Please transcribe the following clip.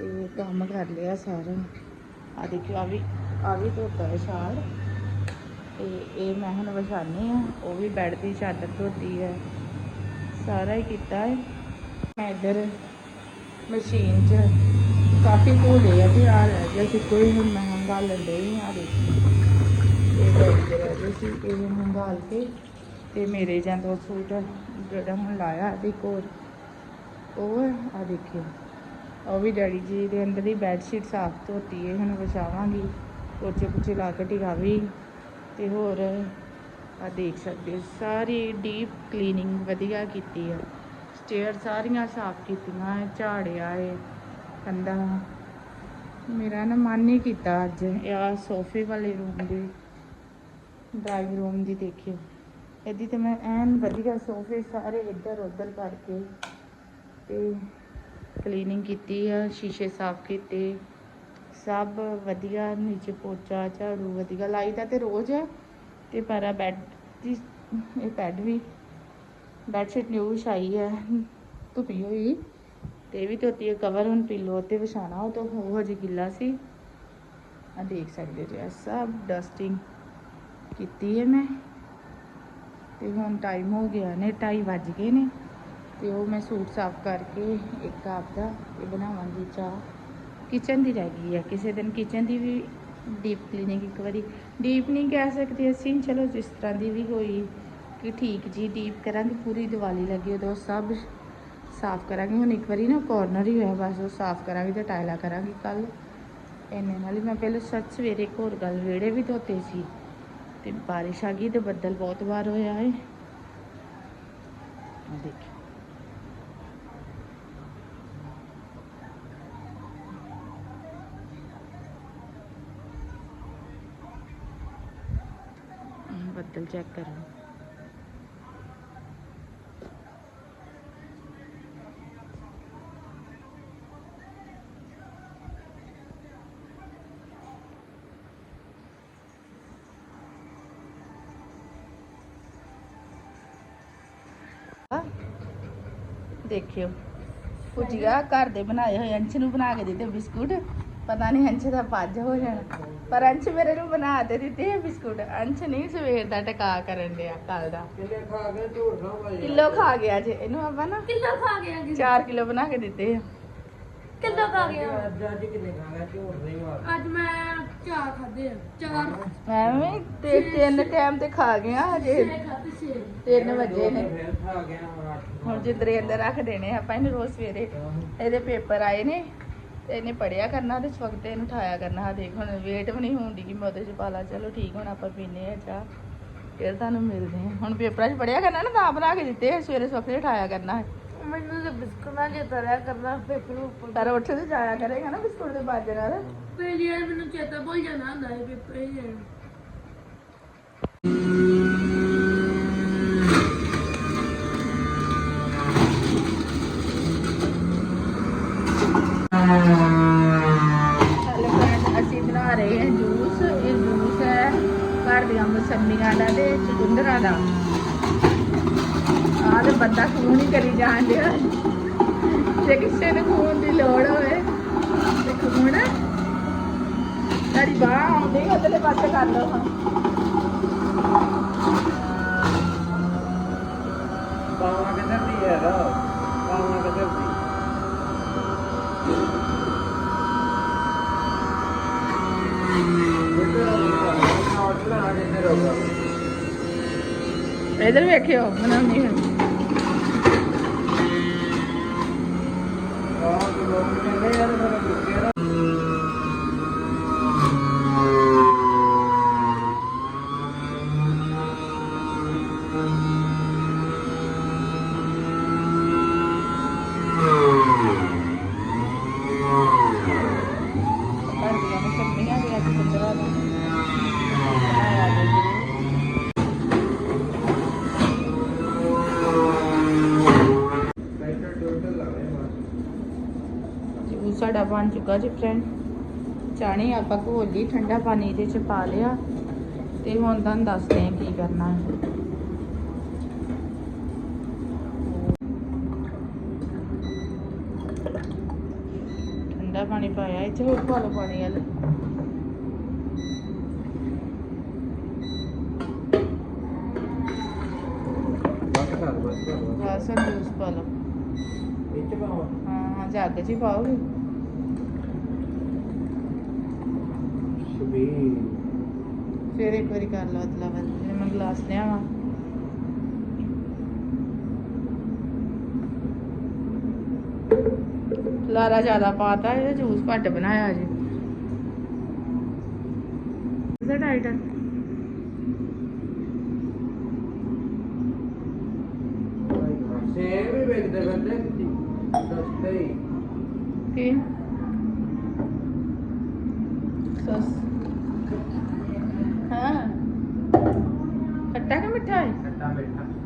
ਤੇ ਕੰਮ ਕਰ ਲਿਆ ਸਾਰਾ। ਆ ਦੇਖਿਓ ਆ ਵੀ ਆ ਵੀ ਧੋਤਾ ਹੈ ਸ਼ਾਲ। ਤੇ ਇਹ ਮੈਂ ਹੁਣ ਵਿਛਾਨੀ ਆ। ਉਹ ਵੀ ਬੈੱਡ ਦੀ ਚਾਦਰ ਧੋਤੀ ਹੈ। ਸਾਰਾ ਹੀ ਕੀਤਾ ਹੈ। ਮੈਂ ਇੱਧਰ ਮਸ਼ੀਨ 'ਚ ਕਾਫੀ ਧੋਲੇ ਆ ਤੇ ਆ ਰਹਿ ਗਿਆ ਸੀ। ਕੋਈ ਹੁਣ ਮੈਂ ਹੰਗਾ ਲੈਂਦੇ ਹੀ ਆ ਦੇਖੀ। ਇਹ ਬੈਠ ਰਹਿ ਗਏ ਸੀ। ਇਹ ਹੰਗਾਲ ਕੇ ਤੇ ਮੇਰੇ ਜਾਂ ਦੋ ਸੂਟ ਜਿਹੜਾ ਹੁਣ ਲਾਇਆ ਤੇ ਇੱਕ ਹੋਰ। ਉਹ ਆ ਦੇਖਿਓ। ਉਹ ਵੀ ਡੈਡੀ ਜੀ ਦੇ ਅੰਦਰ ਦੀ ਬੈੱਡ ਸ਼ੀਟ ਸਾਫ਼ ਧੋਤੀ ਹੈ ਹੁਣ ਵਿਛਾਵਾਂਗੀ ਪੋਚੇ ਪੁੱਛੇ ਲਾ ਕੇ ਟਿਕਾਵੀ। ਤੇ ਹੋਰ ਆ ਦੇਖ ਸਕਦੇ ਹੋ ਸਾਰੀ ਡੀਪ ਕਲੀਨਿੰਗ ਵਧੀਆ ਕੀਤੀ ਹੈ ਸਟੇਅਰ ਸਾਰੀਆਂ ਸਾਫ਼ ਕੀਤੀਆਂ ਹੈ, ਝਾੜਿਆ ਹੈ ਕੰਧਾਂ। ਮੇਰਾ ਨਾ ਮਨ ਨਹੀਂ ਕੀਤਾ ਅੱਜ ਇਹ ਆਹ ਸੋਫੇ ਵਾਲੇ ਰੂਮ ਦੇ ਡਰਾਈਵਿੰਗ ਰੂਮ ਦੀ ਦੇਖਿਓ। ਇਹਦੀ ਤੇ ਮੈਂ ਐਨ ਵਧੀਆ ਸੋਫੇ ਸਾਰੇ ਇੱਧਰ ਉੱਧਰ ਕਰਕੇ ਤੇ ਕਲੀਨਿੰਗ ਕੀਤੀ ਆ, ਸ਼ੀਸ਼ੇ ਸਾਫ਼ ਕੀਤੇ। ਸਭ ਵਧੀਆ, ਨੀਚੇ ਪੋਚਾ, ਝਾੜੂ ਵਧੀਆ ਲਾਈਦਾ ਤੇ ਰੋਜ਼। ਹੈ ਤੇ ਪਰ ਬੈੱਡ ਦੀ, ਇਹ ਬੈੱਡ ਵੀ ਬੈੱਡਸ਼ੀਟ ਨਿਊ ਵਿਛਾਈ ਹੈ ਧੁੱਪੀ ਹੋਈ। ਤੇ ਇਹ ਵੀ ਧੋਤੀ ਹੈ ਕਵਰ ਹੁਣ ਪਿੱਲੋ ਤੇ ਵਿਛਾਣਾ ਉਹ ਤਾਂ ਉਹ ਹਜੇ ਗਿੱਲਾ ਸੀ। ਆ ਦੇਖ ਸਕਦੇ ਜੀ, ਆਹ ਸਭ ਡਸਟਿੰਗ ਕੀਤੀ ਹੈ ਮੈਂ। ਤੇ ਹੁਣ ਟਾਈਮ ਹੋ ਗਿਆ ਨੇ 2:30 ਵੱਜ ਗਏ ਨੇ। ਤੇ ਉਹ ਮੈਂ ਸੂਟ ਸਾਫ਼ ਕਰਕੇ ਇੱਕ ਆਪ ਦਾ ਇਹ ਬਣਾਵਾਂਗੀ ਚਾਹ। ਕਿਚਨ ਦੀ ਰਹਿ ਗਈ ਹੈ ਕਿਸੇ ਦਿਨ ਕਿਚਨ ਦੀ ਵੀ ਡੀਪ ਕਲੀਨਿੰਗ ਇੱਕ ਵਾਰੀ। ਡੀਪ ਨਹੀਂ ਕਹਿ ਸਕਦੇ ਅਸੀਂ, ਚਲੋ ਜਿਸ ਤਰ੍ਹਾਂ ਦੀ ਵੀ ਹੋਈ ਕਿ ਠੀਕ ਜੀ ਡੀਪ ਕਰਾਂਗੇ, ਪੂਰੀ ਦੀਵਾਲੀ ਲੱਗੀ, ਉਦੋਂ ਸਭ ਸਾਫ਼ ਕਰਾਂਗੇ। ਹੁਣ ਇੱਕ ਵਾਰੀ ਨਾ ਕਾਰਨਰ ਹੀ ਹੋਇਆ, ਬਸ ਉਹ ਸਾਫ਼ ਕਰਾਂਗੇ ਤੇ ਟਾਇਲਾ ਕਰਾਂਗੇ ਕੱਲ ਇੰਨੇ ਨਾਲ ਹੀ ਮੈਂ ਪਹਿਲਾਂ ਸੱਚ ਸਵੇਰੇ ਇੱਕ ਹੋਰ ਗੱਲ ਵਿਹੜੇ ਵੀ ਧੋਤੇ ਸੀ, ਤੇ ਬਾਰਿਸ਼ ਆ ਗਈ ਤੇ ਬੱਦਲ ਬਹੁਤ ਵਾਰ ਹੋਇਆ ਹੈ ਆ ਦੇਖਿਓ ਹਮ, ਬੱਦਲ ਚੈੱਕ ਕਰੋ ਆ, ਦੇਖਿਓ ਭੁਜੀਆ ਘਰ ਦੇ ਬਣਾਏ ਹੋਏ ਅੰਸ਼ ਨੂੰ ਬਣਾ ਕੇ ਦਿੱਤੇ ਬਿਸਕੁਟ ਪਤਾ ਨਹੀਂ ਅੰਸ਼ ਦਾ ਪੱਜ ਹੋ ਜਾਣਾ। ਪਰ ਅੰਸ਼ ਮੇਰੇ ਨੂੰ ਬਣਾ ਤੇ ਦਿੱਤੇ ਬਿਸਕੁਟ। ਅੰਸ਼ ਨਹੀਂ ਸਵੇਰ ਦਾ ਟਕਾ ਕਰਨ ਡਿਆ ਕੱਲ ਦਾ। ਕਿੰਨੇ ਖਾ ਕੇ ਝੂਠ ਨਾ ਭਾਈ। ਕਿਲੋ ਖਾ ਗਿਆ ਜੇ। ਇਹਨੂੰ ਆਪਾਂ ਨਾ ਕਿੱਲੋ ਖਾ ਗਿਆ ਜੀ। 4 ਕਿਲੋ ਬਣਾ ਕੇ ਦਿੱਤੇ ਆ। ਕਿੱਲੋ ਖਾ ਗਿਆ। ਅੱਜ ਅੱਜ ਕਿੰਨੇ ਖਾ ਗਿਆ ਝੂਠ ਨਹੀਂ ਮਾਰ। ਅੱਜ ਮੈਂ ਚਾਰ ਖਾਦੇ ਆ। ਚਾਰ। ਮੈਂ ਵੀ ਤੇ ਤਿੰਨ ਟਾਈਮ ਤੇ ਖਾ ਗਿਆ ਹਜੇ। ਛੇ ਖਾਦੇ ਛੇ। 3 ਵਜੇ ਨੇ। ਫਿਰ ਖਾ ਗਿਆ ਹੁਣ ਜਿੰਦਰੇ ਅੰਦਰ ਰੱਖ ਦੇਣੇ ਆਪਾਂ ਇਹਨੂੰ ਰੋਜ਼ ਸਵੇਰੇ। ਇਹਦੇ ਪੇਪਰ ਆਏ ਨੇ। ਤੇ ਇਹਨੇ ਪੜਿਆ ਕਰਨਾ ਤੇ ਵਕਤ ਇਹਨੂੰ ਉਠਾਇਆ ਕਰਨਾ। ਆ ਦੇਖ ਹੁਣ ਵੇਟ ਵੀ ਨਹੀਂ ਹੁੰਦੀ ਕਿ ਮੈਂ ਉਹਦੇ ਚ ਪਾਲਾ ਚਲੋ ਠੀਕ ਹੁਣ ਆਪਾਂ ਪੀਨੇ ਆ ਚਾਹ। ਫਿਰ ਤੁਹਾਨੂੰ ਮਿਲਦੇ ਆ ਹੁਣ ਪੇਪਰਾਂ 'ਚ ਪੜਿਆ ਕਰਨਾ ਨਾ ਤਾਂ ਬਣਾ ਕੇ ਦਿੱਤੇ ਸਵੇਰੇ ਸਵਖਤੇ ਉਠਾਇਆ ਕਰਨਾ। ਹੈ ਮੈਨੂੰ ਤੇ ਬਿਸਕੁਟ ਜੇ ਤਰਿਆ ਕਰਨਾ ਪੇਪਰ ਉੱਪਰ। ਪਰ ਉੱਠ ਤੇ ਜਾਇਆ ਕਰੇਗਾ ਨਾ ਬਿਸਕੁਟ ਦੇ ਬਾਜੇ ਨਾਲ। ਪਹਿਲੀ ਵਾਰ ਮੈਨੂੰ ਚੇਤਾ ਭੁੱਲ ਜਾਣਾ ਹੁੰਦਾ ਹੈ ਪੇਪਰ ਹੀ ਜਾਣਾ ਹੈਲੋ ਫਰੈਂਡ ਅਸੀਂ ਬਣਾ ਰਹੇ ਹਾਂ ਜੂਸ। ਇਹ ਜੂਸ ਹੈ ਘਰ ਦੀਆਂ ਮਸੰਮੀਆਂ ਦਾ ਤੇ ਚੁਕੰਦਰਾਂ ਦਾ। ਆਹ ਤੇ ਬੰਦਾ ਖੂਨ ਹੀ ਕਰੀ ਜਾਣ ਡਿਆ। ਜੇ ਕਿਸੇ ਨੂੰ ਖੂਨ ਦੀ ਲੋੜ ਹੋਵੇ, ਤੇ ਖੂਨ ਤੇਰੀ ਬਾਹ ਆਉਂਦੀ, ਉਹਦੇ ਪਾਸੇ ਕਰ ਲਓ ਹਾਂ। ਇਧਰ ਵੇਖਿਓ ਬਣਾਉਣੀ ਹੈ ਬਣ ਚੁੱਕਾ ਜੀ ਫਰੈਂਡ ਚਾਣੀ ਆਪਾਂ ਘੋਲ ਠੰਡਾ ਪਾਣੀ ਇਹਦੇ ਚ ਪਾ ਲਿਆ। ਤੇ ਹੁਣ ਤੁਹਾਨੂੰ ਦੱਸਦੇ ਹਾਂ ਕੀ ਕਰਨਾ ਹੈ। ਠੰਡਾ ਪਾਣੀ ਪਾਇਆ ਇੱਥੇ ਹੋਰ ਪਾ ਲਓ ਪਾਣੀ ਵਾਲਾ। ਬਸ ਕਰ ਬਸ ਕਰ ਬਸ ਬਸ ਜੂਸ ਪਾ ਲਓ। ਹਾਂ ਹਾਂ ਜੱਗ 'ਚ ਹੀ ਪਾਓਗੇ? ਸੁਬੀ ਫਿਰ ਇੱਕ ਵਾਰੀ ਕਰ ਲਓ ਅਦਲਾ ਬਦਲ ਮੈਂ ਗਲਾਸ ਲਿਆਵਾਂ। ਲਾਰਾ ਜ਼ਿਆਦਾ ਪਾਤਾ ਇਹ ਜੂਸ ਘੱਟ ਬਣਾਇਆ ਜੀ ਇਹਦਾ ਵੀ ਹੀ। ਕੀ? ਸਸ। ਹਾਂ ਖੱਟਾ ਕਿ ਮਿੱਠਾ ਹੈ ਖੱਟਾ ਮਿੱਠਾ